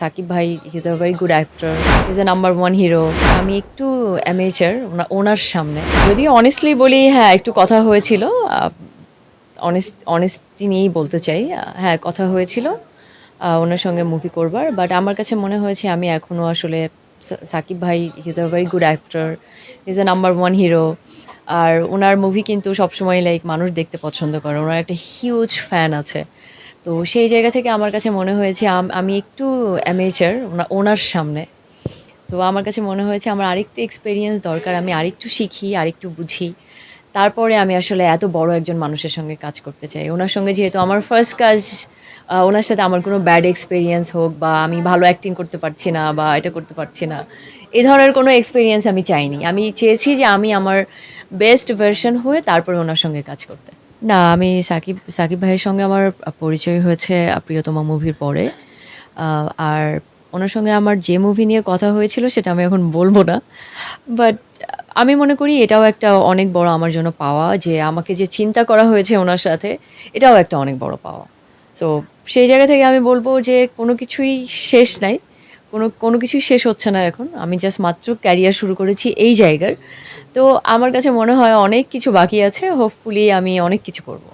Sakib bhai is a very good actor is a number one hero আমি একটু amateur ওনার সামনে। যদি honestly বলি হ্যাঁ একটু কথা হয়েছিল। অনেস্ট অনেস্টি নিয়েই বলতে চাই। হ্যাঁ কথা হয়েছিল। ওনার সঙ্গে মুভি করবার। বাট আমার কাছে মনে হয়েছে, আমি এখনও আসলে Sakib bhai is a very good actor is a number one hero আর ওনার মুভি কিন্তু সবসময় লাইক মানুষ দেখতে পছন্দ করে। ওনার একটা হিউজ ফ্যান আছে। তো সেই জায়গা থেকে আমার কাছে মনে হয়েছে আমি একটু অ্যামেচার ওনার সামনে। তো আমার কাছে মনে হয়েছে আমার আরেকটু এক্সপিরিয়েন্স দরকার, আমি আরেকটু শিখি, আরেকটু বুঝি। তারপরে আমি আসলে এত বড় একজন মানুষের সঙ্গে কাজ করতে চাই। ওনার সঙ্গে যেহেতু আমার ফার্স্ট কাজ ওনার সাথে আমার কোনো ব্যাড এক্সপিরিয়েন্স হোক বা আমি ভালো অ্যাক্টিং করতে পারছি না বা এটা করতে পারছি না, এ ধরনের কোনো এক্সপিরিয়েন্স আমি চাইনি। আমি চেয়েছি যে আমি আমার বেস্ট ভার্সন হয়ে তারপরে ওনার সঙ্গে কাজ করতে। না, আমি সাকিব সাকিব ভাইয়ের সঙ্গে আমার পরিচয় হয়েছে প্রিয়তমা মুভির পরে। আর ওনার সঙ্গে আমার যে মুভি নিয়ে কথা হয়েছিল সেটা আমি এখন বলব না। বাট আমি মনে করি এটাও একটা অনেক বড় আমার জন্য পাওয়া যে আমাকে যে চিন্তা করা হয়েছে ওনার সাথে, এটাও একটা অনেক বড় পাওয়া। সো সেই জায়গা থেকে আমি বলব যে কোনো কিছুই শেষ নাই। কোনো কোনো কিছুই শেষ হচ্ছে না এখন। আমি জাস্ট মাত্র ক্যারিয়ার শুরু করেছি এই জায়গার। তো আমার কাছে মনে হয় অনেক কিছু বাকি আছে। হোপফুলি আমি অনেক কিছু করব।